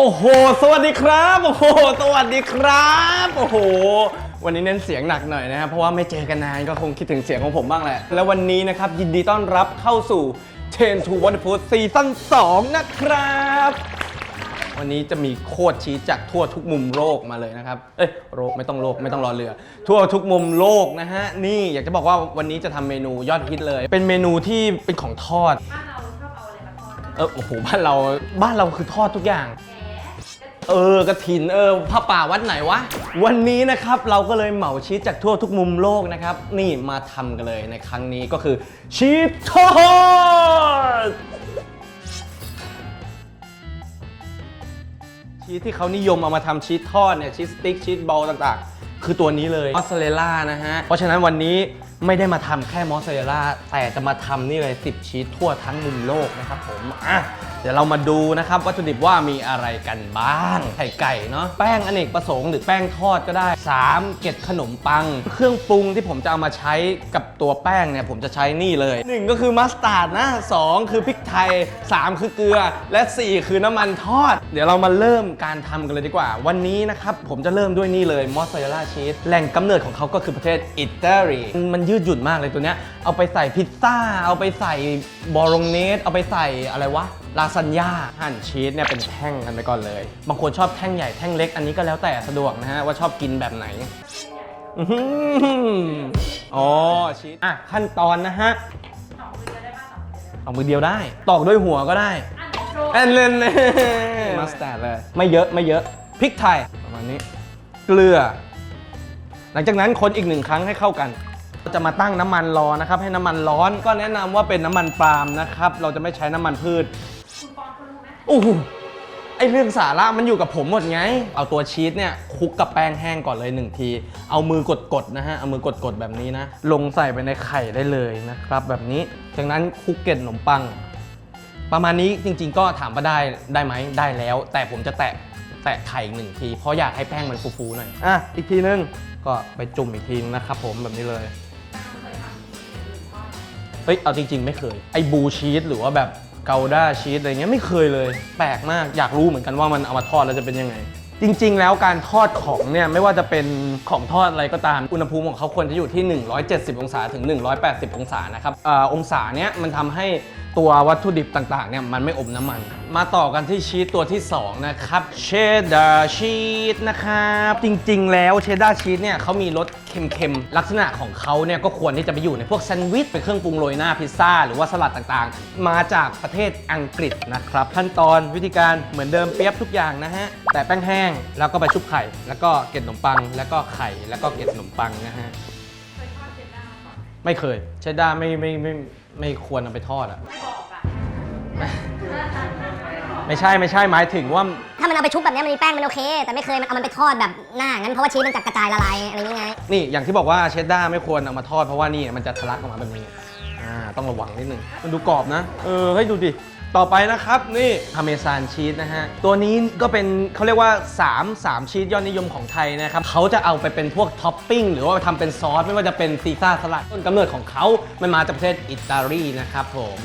โอ้โห สวัสดีครับ โอ้โห สวัสดีครับ โอ้โห วันนี้เน้นเสียงหนักหน่อยนะครับ เพราะว่าไม่เจอกันนานก็คงคิดถึงเสียงของผมบ้างแหละ แล้ววันนี้นะครับ ยินดีต้อนรับเข้าสู่ Chain to Wonderful ซีซั่น2นะครับ วันนี้จะมีโคตรชี้จากทั่วทุกมุมโลกมาเลยนะครับ เอ้ย โลกไม่ต้องโลกไม่ต้องรอเรือ ทั่วทุกมุมโลกนะฮะ นี่อยากจะบอกว่าวันนี้จะทำเมนูยอดฮิตเลย เป็นเมนูที่เป็นของทอด บ้านเราชอบเอาอะไรมาทอดเออ โอ้โห บ้านเรา บ้านเราคือทอดทุกอย่างแหม เออกระถินเออผ้าป่าวัดไหนวะ วันนี้นะครับเราก็เลยเหมาชีสจากทั่วทุกมุมโลกนะครับ นี่มาทำกันเลยในครั้งนี้ก็คือชีสทอดชีสที่เขานิยมเอามาทำชีสทอดเนี่ยชีสสติ๊กชีสบอลต่างๆ คือตัวนี้เลยมอสซาเรลล่านะฮะ เพราะฉะนั้นวันนี้ไม่ได้มาทำแค่มอสซาเรลล่าแต่จะมาทำนี่เลย 10ชีสทั่วทั้งมุมโลกนะครับผมอะ ดี๋ยวเรามาดูนะครับวัตถุดิบว่ามีอะไรกันบ้างไข่ไก่เนาะแป้งอเนกประสงค์หรือแป้งทอดก็ได้ 3 เกล็ดขนมปัง เครื่องปรุงที่ผมจะเอามาใช้กับตัวแป้งเนี่ยผมจะใช้นี่เลย 1 ก็คือมัสตาร์ดนะ 2 คือพริกไทย 3 คือเกลือ และ 4 คือน้ำมันทอด เดี๋ยวเรามาเริ่มการทำกันเลยดีกว่า วันนี้นะครับผมจะเริ่มด้วยนี่เลยมอสซาเรลล่าชีสแหล่งกำเนิดของเขาก็คือประเทศอิตาลีมันยืดหยุ่นมากเลยตัวเนี้ยเอาไปใส่พิซซ่า เอาไปใส่บอโรเนสเอาไปใส่อะไรวะ ลาซานญ่าหั่นชีสเนี่ยเป็นแท่งกันไปก่อนเลย บางคนชอบแท่งใหญ่แท่งเล็กอันนี้ก็แล้วแต่สะดวกนะฮะว่าชอบกินแบบไหนอื้อหืออ๋อชีสอะขั้นตอนนะฮะสองมือจะได้บ้างสองมือจะได้เอามือเดียวได้ ตอกด้วยหัวก็ได้อันโชว์อันเล่นเลยมัสตาร์ดเลย ไม่เยอะไม่เยอะพริกไทยประมาณนี้ เกลือ หลังจากนั้นคนอีกหนึ่งครั้งให้เข้ากันเราจะมาตั้งน้ำมันรอนะครับ ให้น้ำมันร้อนก็แนะนำว่าเป็นน้ำมันปาล์มนะครับ เราจะไม่ใช้น้ำมันพืช โอ้โหไอเรื่องสาระมันอยู่กับผมหมดไง เอาตัวชีสเนี่ยคลุกกับแป้งแห้งก่อนเลยหนึ่งที เอามือกดๆนะฮะ เอามือกดๆแบบนี้นะ ลงใส่ไปในไข่ได้เลยนะครับ แบบนี้ จากนั้นคลุกเกล็ดขนมปัง ประมาณนี้จริงๆ ก็ถามว่าได้ได้ไหมได้แล้ว แต่ผมจะแตะแตะไข่อีกหนึ่งที เพราะอยากให้แป้งมันฟูๆหน่อย อะ อีกทีนึง ก็ไปจุ่มอีกทีนึงนะครับผมแบบนี้เลยเคยทำอื่นทอดเฮ้ย เอาจริง ๆ ไม่เคย ไอ้บูชีสหรือว่าแบบ เกาด้าชีสอะไรเงี้ยไม่เคยเลย แปลกมากอยากรู้เหมือนกันว่ามันเอามาทอดแล้วจะเป็นยังไง จริง ๆ แล้วการทอดของเนี่ยไม่ว่าจะเป็นของทอดอะไรก็ตามอุณหภูมิของเขาควรจะอยู่ที่ 170 องศาถึง 180 องศานะครับอาองศาเนี้ยมันทำให้ ตัววัตถุดิบต่างๆเนี่ยมันไม่อมน้ำมัน มาต่อกันที่ชีสตัวที่ 2 นะครับเชดดาร์ชีสนะครับ จริงๆ แล้วเชดดาร์ชีสเนี่ยเขามีรสเค็มๆ ลักษณะของเขาเนี่ยก็ควรที่จะไปอยู่ในพวกแซนด์วิชเป็นเครื่องปรุงโรยหน้าพิซซ่า หรือว่าสลัดต่างๆ มาจากประเทศอังกฤษนะครับ ขั้นตอนวิธีการเหมือนเดิมเปียบทุกอย่างนะฮะแต่แป้งแห้งแล้วก็ไปชุบไข่ แล้วก็เกล็ดขนมปัง แล้วก็ไข่แล้วก็เกล็ดขนมปังนะฮะ ไม่เคยเชดดาร์ไม่ไม่ไม่ไม่ไม่ควรเอาไปทอดอะ ไม่บอกอะไม่ใช่ไม่ใช่หมายถึงว่าถ้ามันเอาไปชุบแบบเนี้ยมันมีแป้งมันโอเค แต่ไม่เคยมันเอามันไปทอดแบบหน้างั้นเพราะว่าชีสมันจะกระจายละลายอะไรอย่างเงี้ยไงนี่อย่างที่บอกว่าเชดดาร์ไม่ควรเอามาทอดเพราะว่านี่มันจะทะลักออกมาแบบนี้อ่าต้องระวังนิดนึงมันดูกรอบนะ เออให้ดูดิ ต่อไปนะครับนี่พาเมซานชีสนะฮะ ตัวนี้ก็เป็นเขาเรียกว่า 3 3 ชีสยอดนิยมของไทยนะครับเขาจะเอาไปเป็นพวกท็อปปิ้งหรือว่าทำเป็นซอส ไม่ว่าจะเป็นซีซ่าสลัดต้นกำเนิดของเขา มันมาจากประเทศอิตาลีนะครับผม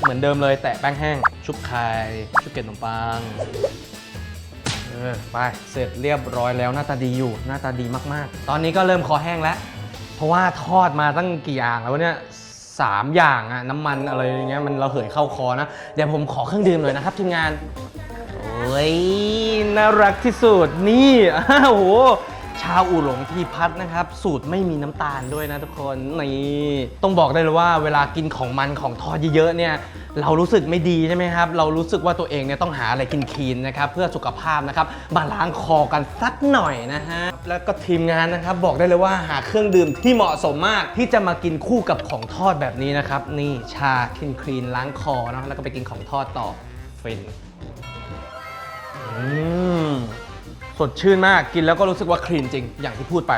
เหมือนเดิมเลยแตะแป้งแห้ง ชุบไข่ชุบเกล็ดขนมปังเออไปเสร็จเรียบร้อยแล้วหน้าตาดีอยู่หน้าตาดีมากๆ ตอนนี้ก็เริ่มคอแห้งแล้ว เพราะว่าทอดมาตั้งกี่อย่างแล้วเนี่ย สามอย่างอะน้ำมันอะไรอย่างเงี้ยมันเราเหยเข้าคอนะ เดี๋ยวผมขอเครื่องดื่มหน่อยนะครับทีมงาน โอ้ยน่ารักที่สุดนี่อ้าวโห ชาอูหลงทีพัดนะครับ สูตรไม่มีน้ำตาลด้วยนะทุกคนนี่ต้องบอกได้เลยว่าเวลากินของมันของทอดเยอะๆเนี่ยเรารู้สึกไม่ดีใช่ไหมครับ เรารู้สึกว่าตัวเองเนี่ยต้องหาอะไรกินคีนนะครับเพื่อสุขภาพนะครับมาล้างคอกันสักหน่อยนะฮะแล้วก็ทีมงานนะครับบอกได้เลยว่าหาเครื่องดื่มที่เหมาะสมมากที่จะมากินคู่กับของทอดแบบนี้นะครับนี่ชาคินคลีนล้างคอนะแล้วก็ไปกินของทอดต่อฟินอืม สดชื่นมากกินแล้วก็รู้สึกว่าคลีนจริง อย่างที่พูดไป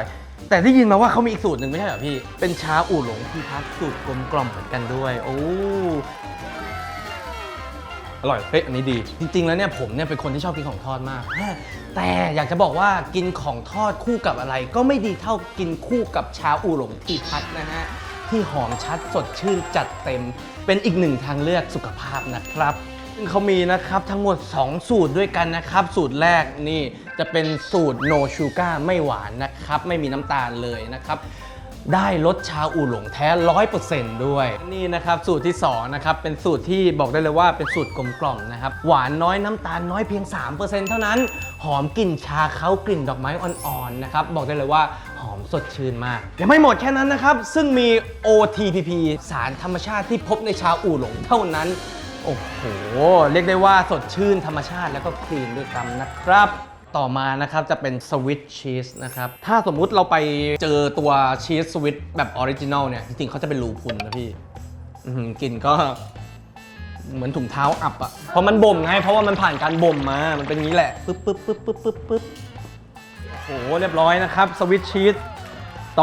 แต่ได้ยินมาว่าเขามีอีกสูตรหนึ่งไม่ใช่เหรอพี่ เป็นชาอู่หลงพี่พักสูตรกลมกล่อมเหมือนกันด้วย โอ้อร่อยเฮ้ยอันนี้ดี จริง ๆ แล้วเนี่ยผมเนี่ยเป็นคนที่ชอบกินของทอดมาก แต่อยากจะบอกว่ากินของทอดคู่กับอะไร ก็ไม่ดีเท่ากินคู่กับชาอู่หลงพี่พัดนะฮะที่หอมชัดสดชื่นจัดเต็ม เป็นอีกหนึ่งทางเลือกสุขภาพนะครับ ซึ่งเขามีนะครับทั้งหมด 2 สูตรด้วยกันนะครับ สูตรแรกนี่จะเป็นสูตร no sugar ไม่หวานนะครับ ไม่มีน้ำตาลเลยนะครับ ได้รสชาอู่หลงแท้ 100%ด้วย นี่นะครับสูตรที่2นะครับเป็นสูตรที่บอกได้เลยว่าเป็นสูตรกลมกล่อมนะครับ หวานน้อยน้ำตาลน้อยเพียง 3%เท่านั้น หอมกลิ่นชาเขากลิ่นดอกไม้อ่อนๆนะครับบอกได้เลยว่าหอมสดชื่นมากยังไม่หมดแค่นั้นนะครับ ซึ่งมี OTPP สารธรรมชาติที่พบในชาอู่หลงเท่านั้น โอ้โห เรียกได้ว่าสดชื่นธรรมชาติแล้วก็คลีนด้วยกันนะครับ ต่อมานะครับจะเป็นสวิตชีสนะครับ ถ้าสมมุติเราไปเจอตัวชีสสวิตแบบออริจินอลเนี่ย จริงๆเขาจะเป็นรูพุนนะพี่กลิ่นก็เหมือนถุงเท้าอับอะเพราะมันบ่มไง เพราะว่ามันผ่านการบ่มมา มันเป็นงี้แหละ ปึ๊บปึ๊บปึ๊บปึ๊บปึ๊บปึ๊บโอ้โห เรียบร้อยนะครับ สวิตชีส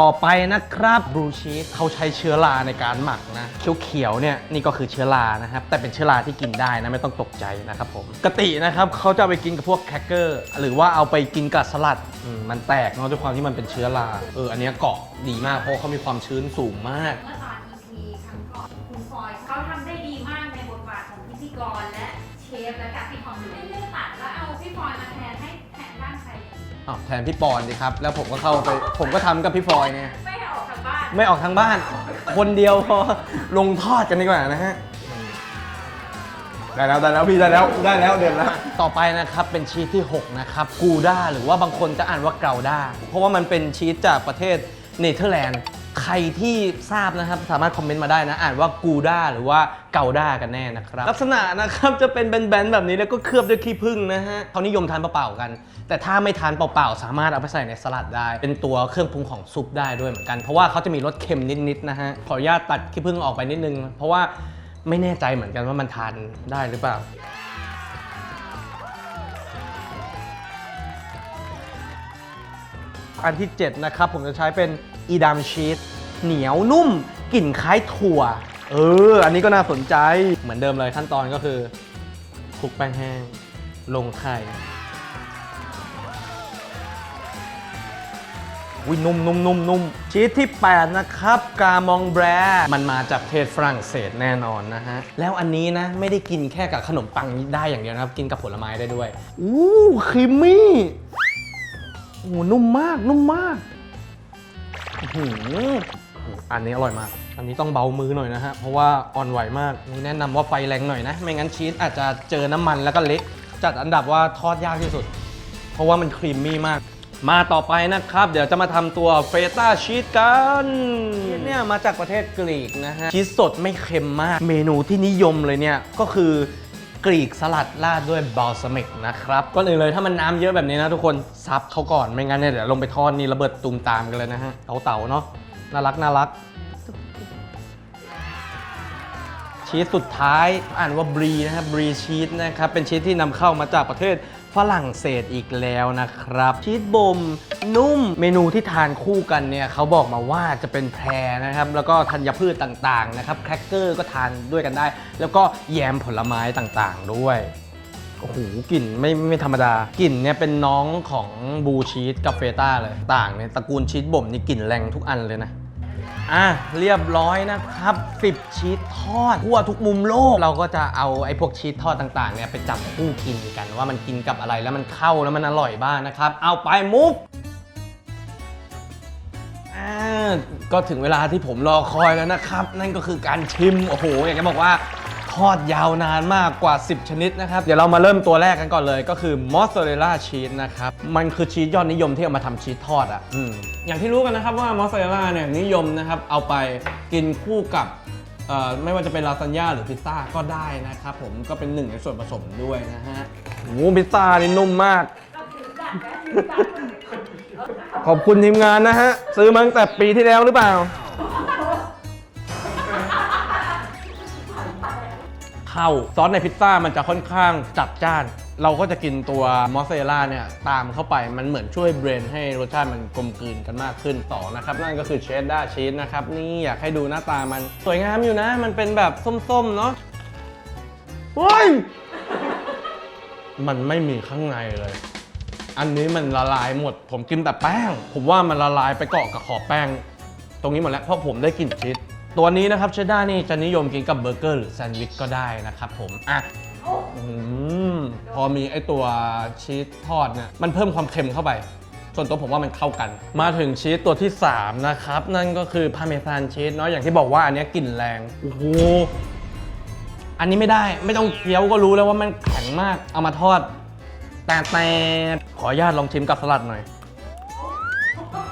ต่อไปนะครับบลูชีสเขาใช้เชื้อราในการหมักนะเขียวๆเนี่ยนี่ก็คือเชื้อรานะครับ แต่เป็นเชื้อราที่กินได้นะไม่ต้องตกใจนะครับผมกตินะครับเขาจะเอาไปกินกับพวกแครกเกอร์หรือว่าเอาไปกินกับสลัดอืมมันแตกเนาะด้วยความที่มันเป็นเชื้อราเอออันเนี้ยเกาะดีมากเพราะเขามีความชื้นสูงมาก เมื่อตอน EP ครั้งก่อนคุณฟอยเขาทำได้ดีมากในบทบาทของพิธีกรและเชฟและการที่ความรู้ อ้าวแทนพี่ปอนดีครับ แล้วผมก็เข้าไป ผมก็ทำกับพี่ฟอยเนี่ยไม่ให้ออกจากบ้านไม่ออกทางบ้าน คนเดียวพอ ลงทอดกันดีกว่านะฮะ ได้แล้วได้แล้วพี่ได้แล้วได้แล้วเด็ดแล้ว ต่อไปนะครับเป็นชีสที่ 6 นะครับกูด้าหรือว่าบางคนจะอ่านว่าเกาด้าเพราะว่ามันเป็นชีสจากประเทศเนเธอร์แลนด์ ใครที่ทราบนะครับสามารถคอมเมนต์มาได้นะ อ่านว่ากูด้าหรือว่าเกาด้ากันแน่นะครับ ลักษณะนะครับจะเป็นแบนๆแบบนี้แล้วก็เคลือบด้วยขี้ผึ้งนะฮะเขานิยมทานเปล่าๆกัน แต่ถ้าไม่ทานเปล่าๆสามารถเอาไปใส่ในสลัดได้ เป็นตัวเครื่องปรุงของซุปได้ด้วยเหมือนกัน เพราะว่าเขาจะมีรสเค็มนิดๆนะฮะขออนุญาตตัดขี้ผึ้งออกไปนิดนึง เพราะว่าไม่แน่ใจเหมือนกันว่ามันทานได้หรือเปล่า อันที่ 7 นะครับ ผมจะใช้เป็นอีดามชีสเหนียวนุ่มกลิ่นคล้ายถั่ว เออ อันนี้ก็น่าสนใจเหมือนเดิมเลยขั้นตอนก็คือคลุกแป้งแห้ง ลงไข่วินุ่มนุ่มนุ่มนุ่มชีสที่ 8 นะครับ กามองแบร มันมาจากประเทศฝรั่งเศสแน่นอนนะฮะ แล้วอันนี้นะ ไม่ได้กินแค่กับขนมปังได้อย่างเดียวนะครับ กินกับผลไม้ได้ด้วย อู้ครีมมี่ โอ้โหนุ่มมากนุ่มมากอื้อหืออันนี้อร่อยมาก อันนี้ต้องเบามือหน่อยนะฮะ เพราะว่าอ่อนไหวมากนี่แนะนำว่าไฟแรงหน่อยนะ ไม่งั้นชีสอาจจะเจอน้ำมันแล้วก็เละจัดอันดับว่าทอดยากที่สุด เพราะว่ามันครีมมี่มาก มาต่อไปนะครับ เดี๋ยวจะมาทำตัวเฟต้าชีสกันชีสเนี่ยมาจากประเทศกรีกนะฮะ ชีสสดไม่เค็มมาก เมนูที่นิยมเลยเนี่ยก็คือ กรีกสลัดราดด้วยบอลสมิกนะครับก่อนอื่นเลยถ้ามันน้ำเยอะแบบนี้นะทุกคนซับเขาก่อนไม่งั้นเนี่ยเดี๋ยวลงไปทอดนี่ระเบิดตุมตามกันเลยนะฮะเต่าๆเนาะน่ารักน่ารักชีสสุดท้ายอ่านว่าบรีนะครับบรีชีสนะครับเป็นชีสที่นำเข้ามาจากประเทศ ฝรั่งเศสอีกแล้วนะครับ ชีสบ่มนุ่มเมนูที่ทานคู่กันเนี่ยเขาบอกมาว่าจะเป็นแพรนะครับ แล้วก็ธัญพืชต่างๆนะครับแครกเกอร์ก็ทานด้วยกันได้ แล้วก็แยมผลไม้ต่างๆด้วยโอ้โหกลิ่นไม่ไม่ธรรมดากลิ่นเนี่ยเป็นน้องของบูชีสกับเฟต้าเลย ต่างเนี่ยตระกูลชีสบ่มนี่กลิ่นแรงทุกอันเลยนะ อะเรียบร้อยนะครับ 10 ชีสทอดทั่วทุกมุมโลก เราก็จะเอาไอ้พวกชีสทอดต่างๆเนี่ยไปจับคู่กินกันว่ามันกินกับอะไรแล้วมันเข้าแล้วมันอร่อยบ้างนะครับ เอาไปมุกอ่าก็ถึงเวลาที่ผมรอคอยแล้วนะครับ นั่นก็คือการชิม โอ้โห อยากจะบอกว่า ทอดยาวนานมากกว่า 10 ชนิดนะครับ เดี๋ยวเรามาเริ่มตัวแรกกันก่อนเลย ก็คือมอสซาเรลล่าชีสนะครับ มันคือชีสยอดนิยมที่เอามาทำชีสทอดอะอืมอย่างที่รู้กันนะครับว่ามอสซาเรลล่าเนี่ยนิยมนะครับ เอาไปกินคู่กับเอ่อไม่ว่าจะเป็นลาซานญ่าหรือพิซซ่าก็ได้นะครับผมก็เป็นหนึ่งในส่วนผสมด้วยนะฮะโอ้โหพิซซ่านี่นุ่มมากเราถือจัดและถือจัดขอบคุณทีมงานนะฮะ ซื้อมาตั้งแต่ปีที่แล้วหรือเปล่า เข้า ซอสในพิซซ่ามันจะค่อนข้างจัดจ้าน เราก็จะกินตัวมอสซาเรลล่าเนี่ยตามเข้าไปมันเหมือนช่วยเบรนให้รสชาติมันกลมกลืนกันมากขึ้นต่อนะครับ นั่นก็คือเชดดาร์ชีสนะครับนี่อยากให้ดูหน้าตามัน สวยงามอยู่นะ มันเป็นแบบส้มๆเนาะเฮ้ยมันไม่มีข้างในเลย อันนี้มันละลายหมด ผมกินแต่แป้ง ผมว่ามันละลายไปเกาะกับขอบแป้ง ตรงนี้หมดแล้วเพราะผมได้กลิ่นชีส ตัวนี้นะครับเชดดานี่จะนิยมกินกับเบอร์เกอร์หรือแซนด์วิชก็ได้นะครับผมอะอืมพอมีไอตัวชีสทอดเนี่ยมันเพิ่มความเค็มเข้าไป ส่วนตัวผมว่ามันเข้ากัน มาถึงชีสตัวที่ 3 นะครับ นั่นก็คือพาเมซานชีสเนาะอย่างที่บอกว่าอันนี้กลิ่นแรงโอ้โหอันนี้ไม่ได้ไม่ต้องเคี้ยวก็รู้แล้วว่ามันแข็งมากเอามาทอด แต่แต่ขออนุญาตลองชิมกับสลัดหน่อย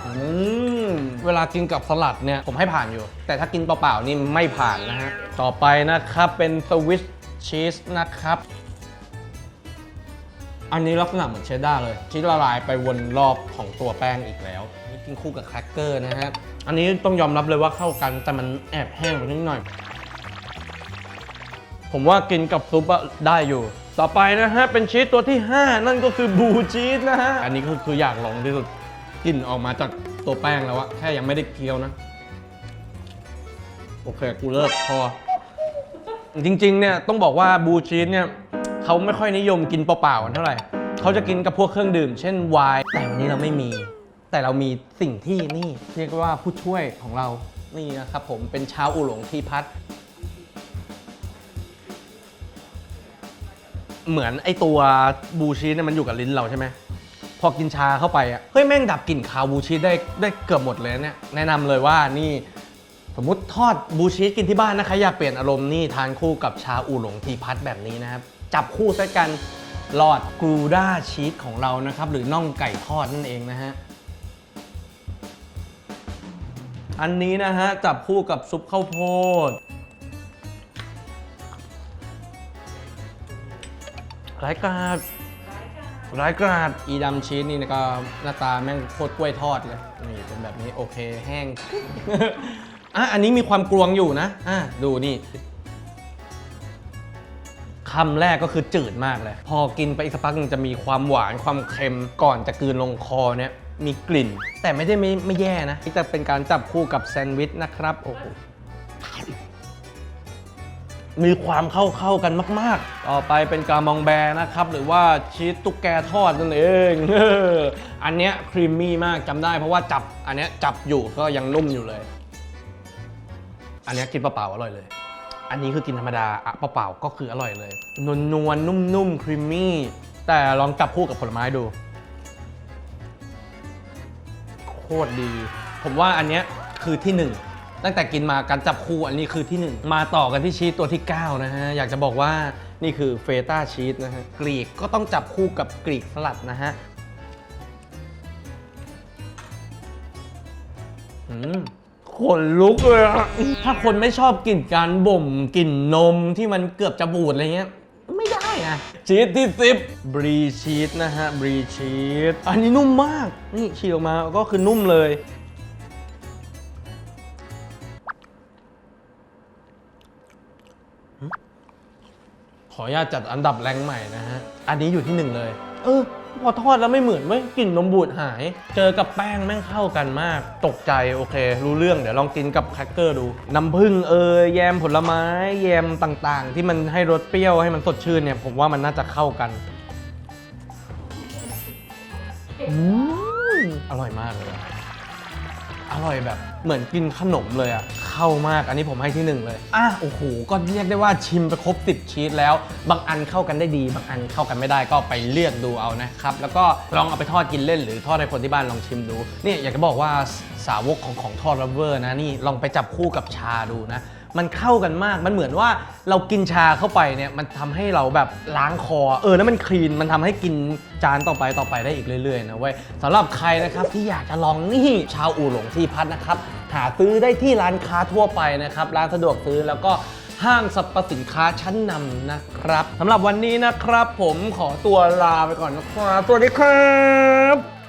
อืม เวลากินกับสลัดเนี่ยผมให้ผ่านอยู่ แต่ถ้ากินเปล่าๆนี่ไม่ผ่านนะฮะ ต่อไปนะครับเป็นสวิสชีสนะครับ อันนี้ลักษณะเหมือนเชดดาร์เลยชีสละลายไปวนรอบของตัวแป้งอีกแล้วนี่กินคู่กับแครกเกอร์นะฮะ อันนี้ต้องยอมรับเลยว่าเข้ากันแต่มันแอบแห้งไปนิดหน่อย ผมว่ากินกับซุปอะได้อยู่ต่อไปนะฮะ เป็นชีสตัวที่ 5 นั่นก็คือบูชีสนะฮะ อันนี้ก็คืออยากลองที่สุดกลิ่นออกมาจาก ตัวแป้งแล้วอะแค่ยังไม่ได้เคี้ยวนะ โอเคกูเลิกพอ จริง ๆ เนี่ยต้องบอกว่าบูชีสเนี่ยเขาไม่ค่อยนิยมกินเปล่าๆกันเท่าไหร่เขาจะกินกับพวกเครื่องดื่ม เช่นไวน์แต่วันนี้เราไม่มี แต่เรามีสิ่งที่นี่ เรียกว่าผู้ช่วยของเรานี่นะครับผมเป็นชาวอูหลงทีพัทเหมือนไอตัวบูชีสเนี่ยมันอยู่กับลิ้นเราใช่ไหม พอกินชาเข้าไปอะเฮ้ยแม่งดับกลิ่นคาวบูชีสได้ได้เกือบหมดเลยเนี่ยแนะนำเลยว่านี่สมมติทอดบูชีสกินที่บ้านนะคะอยากเปลี่ยนอารมณ์นี่ทานคู่กับชาอูหลงทีพัทแบบนี้นะครับ จับคู่ใส่กันหลอดกรูด้าชีสของเรานะครับ หรือน่องไก่ทอดนั่นเองนะฮะอันนี้นะฮะ จับคู่กับซุปข้าวโพดรายการ รายการอีดำชีสนี่ก็หน้าตาแม่งโคตรกล้วยทอดเลยนี่เป็นแบบนี้โอเคแห้ง อะอันนี้มีความกลวงอยู่นะอะดูนี่คำแรกก็คือจืดมากเลย พอกินไปอีกสักพักหนึงจะมีความหวานความเค็มก่อนจะกลืนลงคอเนี่ยมีกลิ่น แต่ไม่ได้ไม่ไม่แย่นะที่จะเป็นการจับคู่กับแซนด์วิชนะครับ โอ้โห มีความเข้าเข้ากันมาก ๆ ต่อไปเป็นกามองแบร์นะครับ หรือว่าชีสตุ๊กแกทอดนั่นเอง อันเนี้ยครีมมี่มากจำได้เพราะว่าจับอันเนี้ยจับอยู่ก็ยังนุ่มอยู่เลย อันเนี้ยกินเปล่าๆอร่อยเลย อันนี้คือกินธรรมดาอะเปล่าๆก็คืออร่อยเลย นวลนวลๆนุ่มๆครีมมี่แต่ลองจับคู่กับผลไม้ดู โคตรดี ผมว่าอันเนี้ยคือที่หนึ่ง ตั้งแต่กินมาการจับคู่อันนี้คือที่หนึ่งมาต่อกันที่ชีสตัวที่ 9 นะฮะ อยากจะบอกว่านี่คือเฟต้าชีสนะฮะ กรีกก็ต้องจับคู่กับกรีกสลัดนะฮะอืมขนลุกเลยอะถ้าคนไม่ชอบกลิ่นการบ่มกลิ่นนมที่มันเกือบจะบูดอะไรเงี้ย ไม่ได้นะชีสที่สิบบรีชีสนะฮะบรีชีสอันนี้นุ่มมาก นี่ฉีกออกมาก็คือนุ่มเลย ออนุญาตจัดอันดับแรงใหม่นะฮะ อันนี้อยู่ที่หนึ่งเลย เออ พอทอดแล้วไม่เหมือนเว้ยกลิ่นนมบูดหาย เจอกับแป้งแม่งเข้ากันมาก ตกใจโอเค รู้เรื่องเดี๋ยวลองกินกับแครกเกอร์ดู น้ำผึ้งเอยแยมผลไม้ แยมต่างๆ ที่มันให้รสเปรี้ยวให้มันสดชื่นเนี่ย ผมว่ามันน่าจะเข้ากันอืมอร่อยมากเลยอะอร่อยแบบเหมือนกินขนมเลยอะ เข้ามาก อันนี้ผมให้ที่หนึ่งเลยอะโอ้โหก็เรียกได้ว่าชิมไปครบ10ชีสแล้ว บางอันเข้ากันได้ดี บางอันเข้ากันไม่ได้ก็ไปเลือกดูเอานะครับ แล้วก็ลองเอาไปทอดกินเล่น หรือทอดให้คนที่บ้านลองชิมดูนี่อยากจะบอกว่าสาวกของของทอดลัฟเวอร์นะนี่ลองไปจับคู่กับชาดูนะ มันเข้ากันมาก มันเหมือนว่าเรากินชาเข้าไปเนี่ยมันทำให้เราแบบล้างคอ เออแล้วมันคลีนมันทำให้กินจานต่อไปต่อไปได้อีกเรื่อยๆนะเว้ยสำหรับใครนะครับที่อยากจะลองนี่ชาวอู่หลงที่พัดนะครับหาซื้อได้ที่ร้านค้าทั่วไปนะครับร้านสะดวกซื้อแล้วก็ห้างสรรพสินค้าชั้นนำนะครับสำหรับวันนี้นะครับ ผมขอตัวลาไปก่อนนะครับสวัสดีครับ